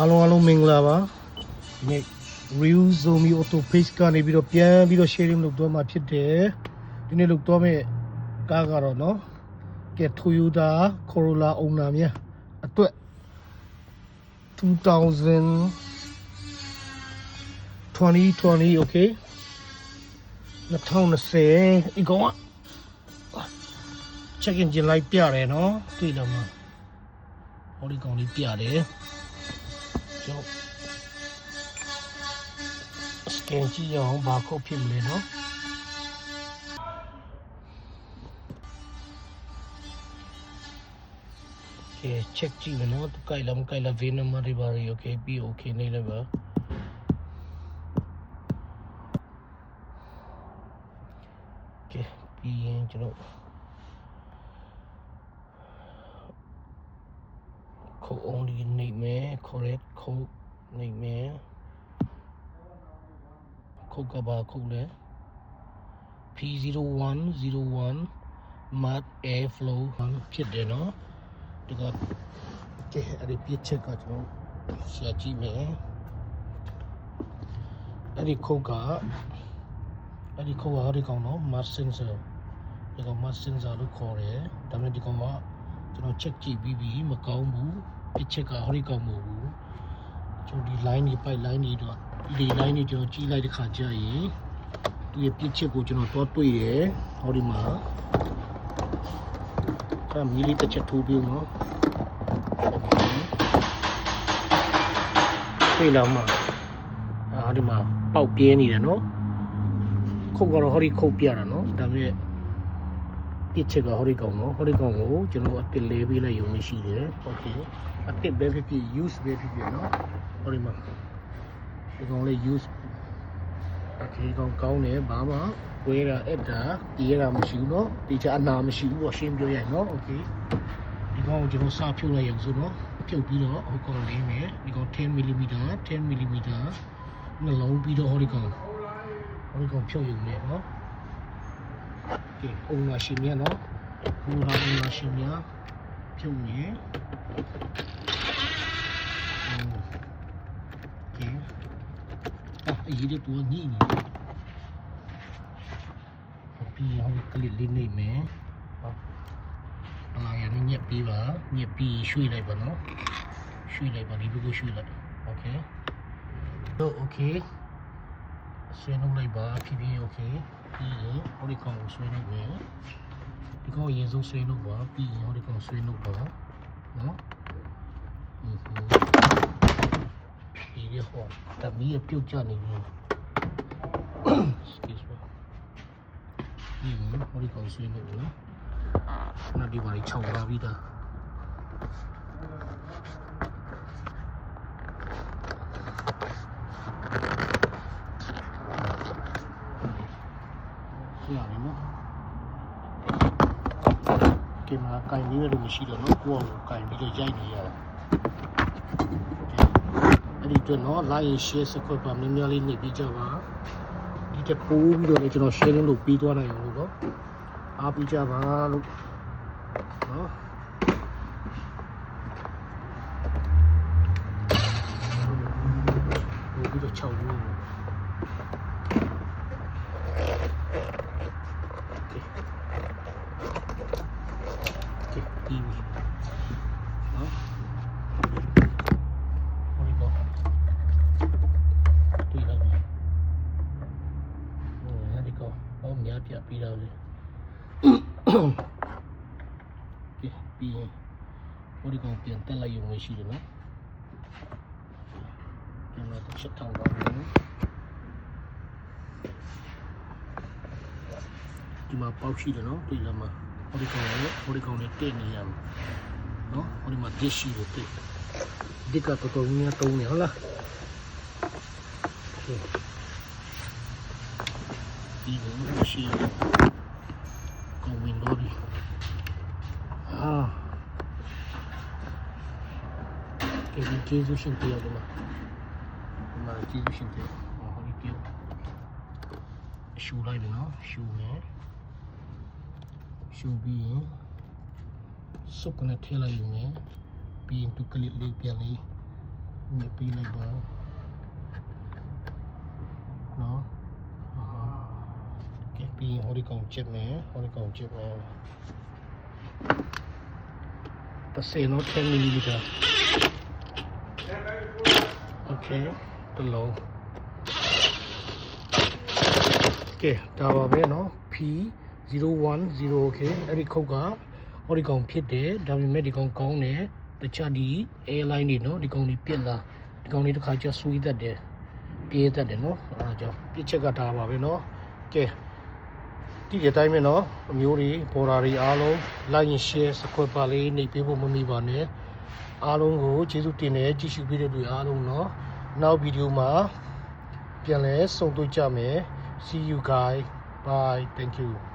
အားလုံးအားလုံးမင်္ဂလာပါဒီနေ့ Real Zomi Auto Page ကနေပြီးတော့ပြန်ပြီးတော့ sharing လုပ်သွားမှာဖြစ်တယ်ဒီနေ့လုပ်သွားမယ့်ကားကတော့เนาะကဲ Toyota Corolla owner များအတွက်2000 2020 okay 2020ဒီကောင်က check engine light ပြတယ်เนาะတွေ့လားမဟောဒီကောင်လေးပြတယ် ကျွန်တော်စကန်ကြည့်ရအောင်ဘာခုတ်ဖြစ်မလဲနော်ကဲ check ကြည့်မယ်နော်သူကြိုက်လားမကြိုက်လား VIN number တွေပါရီ okay ပြီး okay နေလည်းပါကဲပြီးရင်ကျွန်တော် ခုတ် only နေမယ် correct ခုတ်နေမယ်ခုတ်ကဘာခုတ်လဲ P0101 mud air flow ဖြစ်တယ်နော်ဒီကကဲအဲ့ဒီပြစ်ချက်ကကျွန်တော်ရှာကြည့်မယ်အဲ့ဒီခုတ်ကအဲ့ဒီခုတ်ကဟောဒီကောင်နော် mud sensor ဒီကောင် mud sensor လို့ခေါ်တယ်ဒါပေမဲ့ဒီကောင်ကကျွန်တော် check ကြည့်ပြီးပြီမကောင်းဘူး တစ်ချက်ကဟောဒီကောင်မဟုတ်ဘူးကျွန်တော်ဒီ line တွေ pipe line တွေတော့ဒီ line တွေကျွန်တော်ကြီးလိုက်တဲ့ခါကျရင်ဒီပြစ်ချက်ကိုကျွန်တော်တော့တွေ့ရယ်ဟောဒီမှာအဲမီလီတစ်ချက်ထိုးပြီးတော့တွေ့လာမှာဟောဒီမှာပေါက်ပြင်းနေတယ်နော်ခုတ်ကတော့ဟောဒီခုတ်ပြတာနော်ဒါပေမဲ့ပြစ်ချက်ကဟောဒီကောင်နော်ဟောဒီကောင်ကိုကျွန်တော်အပစ်လဲပေးလိုက်ရုံနဲ့ရှိတယ်ဟုတ်ကဲ့ အတစ်ပဲဖြစ်ဖြစ် use ပဲဖြစ်ဖြစ်နော်ဟောဒီမှာဒီကောင်လေး use ဒီကောင်ကောင်းတယ်ဘာမှဝဲတာအဲ့တာတီးရတာမရှိဘူးเนาะဒီချာအနာမရှိဘူးပေါ့ရှင်းပြောရရင်เนาะโอเคဒီကောင်ကိုကျွန်တော်စဖြုတ်လိုက်ရအောင်ဆိုတော့ဖြုတ်ပြီးတော့ဟိုကောင်လေးမယ်ဒီကောင်10 mm 10 mm နှလုံးပြီးတော့ဟောဒီကောင်ဟောဒီကောင်ဖြုတ်ရုံနဲ့เนาะโอเคအုံနာရှင်များเนาะဘူဟာအုံနာရှင်များဖြုတ် 종류의 이게 또 니니 pi không? Clip lên lên mẹ. Ờ. Là nó nhẹ pi và nhẹ pi suy lại vào nó. Suy lại vào đi bữa suy lại. Ok. Rồi ok. Xe nó lại vào khi ok. Đi rồi có đi còn suy nó về 이거 연속 수행로 봐. B 허리가 수행로 봐. 어? 이게 호. 나 위에 뼈지 않니? Excuse me. 이 허리가 수행로 봐. 나 디바이 쳐봐 비다. Yeah, I know. ကင်မရာကင်ပြီးလို့မရှိတော့နော်ကိုယ့်အကိုကင်ပြီးတော့ရိုက်နေရတာအဲ့ဒီတော့နော် like share subscribe ပါများများလေးနေပြီးကြပါဒီတက်ပိုးပြီးတော့လည်းကျွန်တော် sharing လုပ်ပြီးသွားနိုင်အောင်လို့နော်အားပေးကြပါလို့နော်ဒီပြီးတော့6လို့ကဲဒီနော်ဟိုဒီကောတွေ့လား ဟိုအဲဒီကော ဟောမြားပြပြီးတော့လေကဲပြီးရင်ဟိုဒီကောင်ပြန်တက်လိုက်ရုံပဲရှိတယ်နော်ပြန်လာတစ်ချက်ထောင်ပါမယ်ဒီမှာပေါက်ရှိတယ်နော်တွေ့လားမဟိုဒီကောင်လေဟိုဒီကောင်လေတက်နေရမယ်နော်ဟိုဒီမှာ dish ရှိတယ်တက်ဒီကတော်တော်များတုံးနေဟုတ်လား ဒီလိုရှိကောဝင်တော့ဒီအာကဲဒီကျေးဇူးရှင်တရားဒီမှာဒီမှာကျေးဇူးရှင်တရားဟောဒီပြောရှူလိုက်တယ်နော်ရှူမယ်ရှူပြီးရင်စုပ်ကနေထည့်လိုက်ရုံနဲ့ပြီးရင်သူကလစ်လေးပြန်လေးညစ်ပြီးလိုက်ပါနော်အာကဲ ပြီးရင်ဟိုဒီကောင်ချစ်မယ်ဟိုဒီကောင်ချစ်မယ်တစ်စင်တော့10 ml okay တလုံးကဲဒါပါပဲเนาะ P 010 okay အဲ့ဒီခုတ်ကဟိုဒီကောင်ဖြစ်တယ်ဒါပေမဲ့ဒီကောင်ကောင်းတယ်တခြားဒီ airline တွေเนาะဒီကောင်တွေပြစ်လာဒီကောင်တွေတစ်ခါကျဆွေးတတ်တယ်ပြေးတတ်တယ်เนาะအဲဒါကြောင့်ပြစ်ချက်ကဒါပါပဲเนาะကဲ တိရတိုင်းမယ်နော်အမျိုးတွေပေါ်တာတွေအားလုံး like and share subscribe ပါလေးနှိပ်ပေးဖို့မမိပါနဲ့အားလုံးကိုကျေးဇူးတင်တယ်ကြည့်ရှုပေးတဲ့တွေအားလုံးနော်နောက်ဗီဒီယိုမှာပြန်လဲဆုံတွေ့ကြမယ် see you guys bye thank you